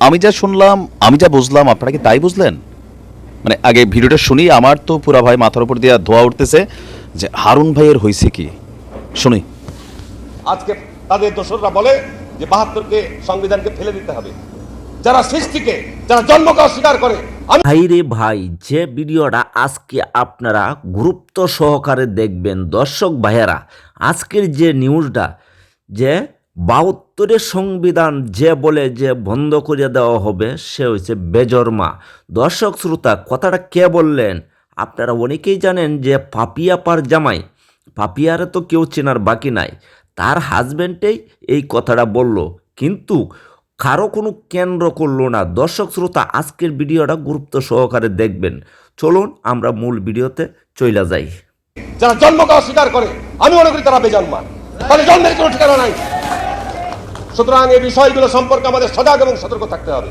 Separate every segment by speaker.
Speaker 1: আমি যা শুনলাম আমি যা বুঝলাম আপনারা কি তাই বুঝলেন? মানে আগে ভিডিওটা শুনি আমার তো পুরা ভাই মাথার উপর দিয়ে ধোয়া উঠতেছে যে হারুন ভাইয়ের হয়েছে কি? শুনি।
Speaker 2: আজকে তাদের দোসররা বলে যে বাহাত্তরকে সংবিধানকে ফেলে দিতে হবে। যারা সৃষ্টিকে যারা জন্মকে অস্বীকার করে
Speaker 3: ভাই রে ভাই যে ভিডিওটা আজকে আপনারা গুরুত্ব সহকারে দেখবেন দর্শক ভাইয়েরা আজকের যে নিউজটা যে বাহাত্তরের সংবিধান যে বলে যে বন্ধ করে দেওয়া হবে, সে হচ্ছে বেজরমা দর্শক, শ্রোতা, কথাটা কে বললেন? আপনারা অনেকেই জানেন যে পাপিয়া পার জামাই, পাপিয়ারে তো কেউ চেনার বাকি নাই। তার হাজব্যান্ডেই এই কথাটা বলল। কিন্তু কারও কোনো কেন্দ্র করল না। দর্শক, শ্রোতা, আজকের ভিডিওটা গুরুত্ব সহকারে দেখবেন। চলুন, আমরা মূল ভিডিওতে চইলা যাই।
Speaker 2: যারা জন্মকে অস্বীকার করে, আমি মনে করি তারা বেজন্মা। তাহলে জন্মের কোনো ঠিকানা নাই। সুতরাং এই বিষয়গুলো সম্পর্কে আমাদের সজাগ এবং সতর্ক থাকতে হবে।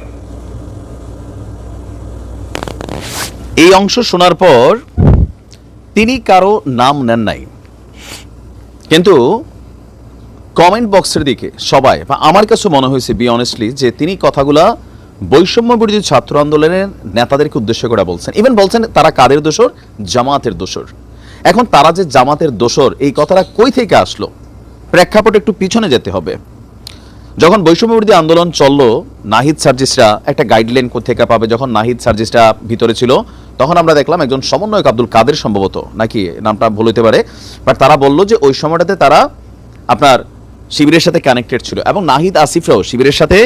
Speaker 1: এই অংশ শোনার পর তিনি কারও নাম নেন নাই। কিন্তু কমেন্ট বক্সের দিকে সবাই, বা আমার কাছে মনে হয়েছে বি অনেস্টলি যে তিনি কথাগুলা বৈষম্য বিরোধী ছাত্র আন্দোলনের নেতাদেরকে উদ্দেশ্য করে বলছেন। ইভেন বলছেন, তারা কাদের দোষর? জামাতের দোষর। এখন তারা যে জামাতের দোষর, এই কথাটা কই থেকে আসলো? প্রেক্ষাপট একটু পিছনে যেতে হবে। যখন বৈষম্য বিরোধী আন্দোলন চলল, নাহিদ সার্জিসরা একটা গাইডলাইন থেকে পাবে? যখন নাহিদ সার্জিসরা ভিতরে ছিল, তখন আমরা দেখলাম একজন সমন্বয়ক আব্দুল কাদের সম্ভবত, নাকি নামটা ভুল হতে পারে বাট তারা বলল যে ওই সময়টাতে তারা আপনার শিবিরের সাথে কানেক্টেড ছিল এবং নাহিদ আসিফরাও শিবিরের সাথে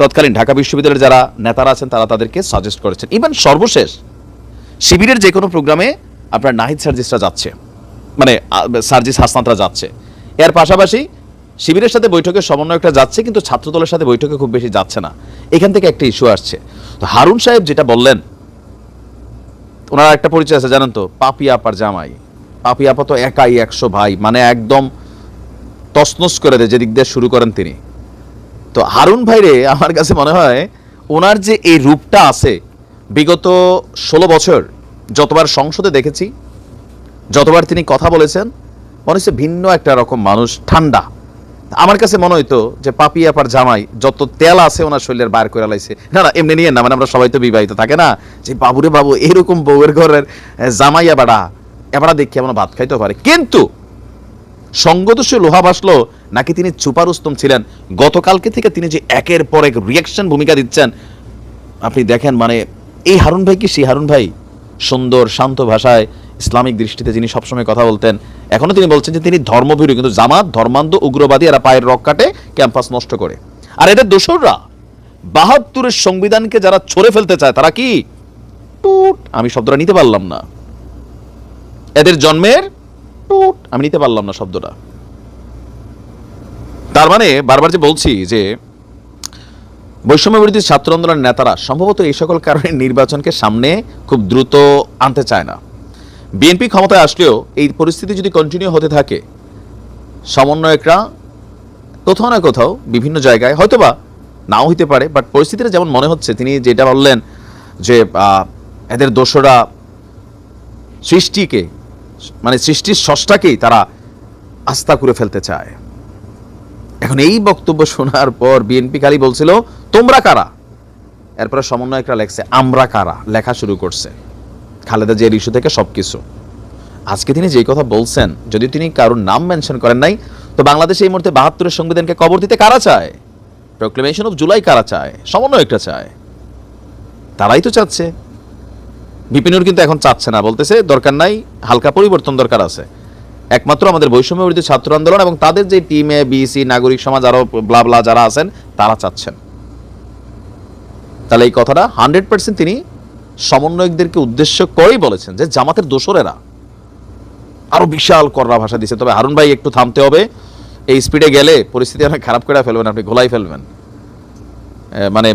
Speaker 1: তৎকালীন ঢাকা বিশ্ববিদ্যালয়ের যারা নেতারা আছেন, তারা তাদেরকে সাজেস্ট করেছেন। ইভেন সর্বশেষ শিবিরের যে কোনো প্রোগ্রামে আপনার নাহিদ সার্জিসরা যাচ্ছে মানে সার্জিস হাসনাতরা যাচ্ছে। এর পাশাপাশি শিবিরের সাথে বৈঠকে সমন্বয়কটা যাচ্ছে, কিন্তু ছাত্রদলের সাথে বৈঠকে খুব বেশি যাচ্ছে না। এখান থেকে একটা ইস্যু আসছে। তো হারুন সাহেব যেটা বললেন, ওনার একটা পরিচয় আছে, জানেন তো, পাপি আপার জামাই। পাপি আপা তো একাই একশো ভাই মানে একদম তসনস করে দেয়, যেদিক দিয়ে শুরু করেন তিনি। তো হারুন ভাইরে আমার কাছে মনে হয়, ওনার যে এই রূপটা আছে, বিগত ষোলো বছর যতবার সংসদে দেখেছি, যতবার তিনি কথা বলেছেন, মনে হচ্ছে ভিন্ন একটা রকম মানুষ, ঠান্ডা। আমার কাছে মনে হইতো যে পাপি আপার জামাই যত তেল আছে ওনার শরীরের বার করে লাইছে। না না, এমনি নিয়ে না মানে আমরা সবাই তো বিবাহিত, থাকে না? যে বাবুরে বাবু, এরকম বউয়ের ঘরের জামাই এবারা এবারা দেখি এমন ভাত খাইতে পারে। কিন্তু সঙ্গদোষে লোহা ভাসলো, নাকি তিনি চুপারুস্তম ছিলেন? গতকালকে থেকে তিনি যে একের পর এক রিয়াকশন ভূমিকা দিচ্ছেন, আপনি দেখেন মানে এই হারুন ভাই কি? সেই হারুন ভাই সুন্দর, শান্ত ভাষায় ইসলামিক দৃষ্টিতে যিনি সবসময় কথা বলতেন এখনও তিনি বলছেন যে তিনি ধর্মভীরু, কিন্তু জামাত, ধর্মান্ধ, উগ্রবাদী, এরা পায়ের রক কাটে, ক্যাম্পাস নষ্ট করে। আর এদের দোসররা, বাহাত্তরের সংবিধানকে যারা ছড়ে ফেলতে চায়, তারা কি? টুট, আমি শব্দটা নিতে পারলাম না। এদের জন্মের টুট, আমি নিতে পারলাম না শব্দটা। তার মানে বারবার যে বলছি যে বৈষম্য বিরোধী ছাত্র আন্দোলনের নেতারা সম্ভবত এই সকল কারণে নির্বাচনকে সামনে খুব দ্রুত আনতে চায় না। বিএনপি ক্ষমতায় আসলেও এই পরিস্থিতি যদি কন্টিনিউ হতে থাকে, সমন্বয়করা কোথাও না কোথাও বিভিন্ন জায়গায় হয়তোবা নাও হইতে পারে বাট পরিস্থিতিটা যেমন মনে হচ্ছে, তিনি যেটা বললেন যে এদের দোষরা সৃষ্টিকে মানে সৃষ্টির স্রষ্টাকেই তারা আস্থা করে ফেলতে চায়। এখন এই বক্তব্য শোনার পর বিএনপি খালি বলছিল, তোমরা কারা? এরপরে সমন্বয়করা লেখছে, আমরা কারা? লেখা শুরু করছে। খালেদা জিয়ার ইস্যু থেকে সবকিছু। আজকে তিনি যেই কথা বলছেন, যদি তিনি কারোর নাম মেনশন করেন নাই, তো বাংলাদেশ এই মুহূর্তে বাহাত্তরের সংবিধানকে কবর দিতে কারা চায়? প্রক্লেমেশন অফ জুলাই কারা চায়? সমন্বয়কটা চায়? তারাই তো চাচ্ছে। বিপিনুর কিন্তু এখন চাচ্ছে না, বলতেছে দরকার নাই, হালকা পরিবর্তন দরকার আছে। একমাত্র আমাদের বৈষম্য বিরোধী ছাত্র আন্দোলন এবং তাদের যে টিম টিমে বিসি নাগরিক সমাজ আরও ব্লা ব্লা যারা আছেন, তারা চাচ্ছেন। তাহলে এই কথাটা হান্ড্রেড পার্সেন্ট তিনি সমন্বয়কদেরকে উদ্দেশ্য করেই বলেছেন যে জামাতের দোসরেরা আরও বিশাল কররা ভাষা দিছে তবে হারুন ভাই, একটু থামতে হবে। এই স্পিডে গেলে পরিস্থিতি অনেক খারাপ করে ফেলবেন, আপনি গোলাই ফেলবেন। মানে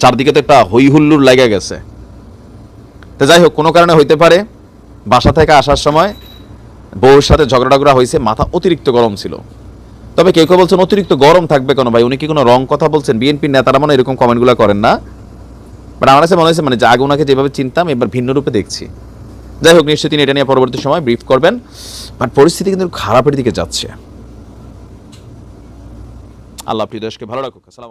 Speaker 1: চারদিকে তো একটা হই হুল্লুর লেগে গেছে। তো যাই হোক, কোনো কারণে হইতে পারে। বাসা থেকে আসার সময় বউর সাথে ঝগড়া টগড়া হয়েছে, মাথা অতিরিক্ত গরম ছিল। তবে কেউ কেউ বলছেন, অতিরিক্ত গরম থাকবে কেন ভাই? উনি কি কোনো রং কথা বলছেন? বিএনপির নেতারা মানে এরকম কমেন্টগুলো করেন না। বাট আমার কাছে মনে হয়েছে মানে যা আগে ওনাকে যেভাবে চিনতাম, এবার ভিন্ন রূপে দেখছি। যাই হোক, নিশ্চয়ই তিনি এটা নিয়ে পরবর্তী সময় ব্রিফ করবেন। বাট পরিস্থিতি কিন্তু খারাপের দিকে যাচ্ছে। আল্লাহ, প্রিয় দেশকে ভালো রাখুক। আসসালাম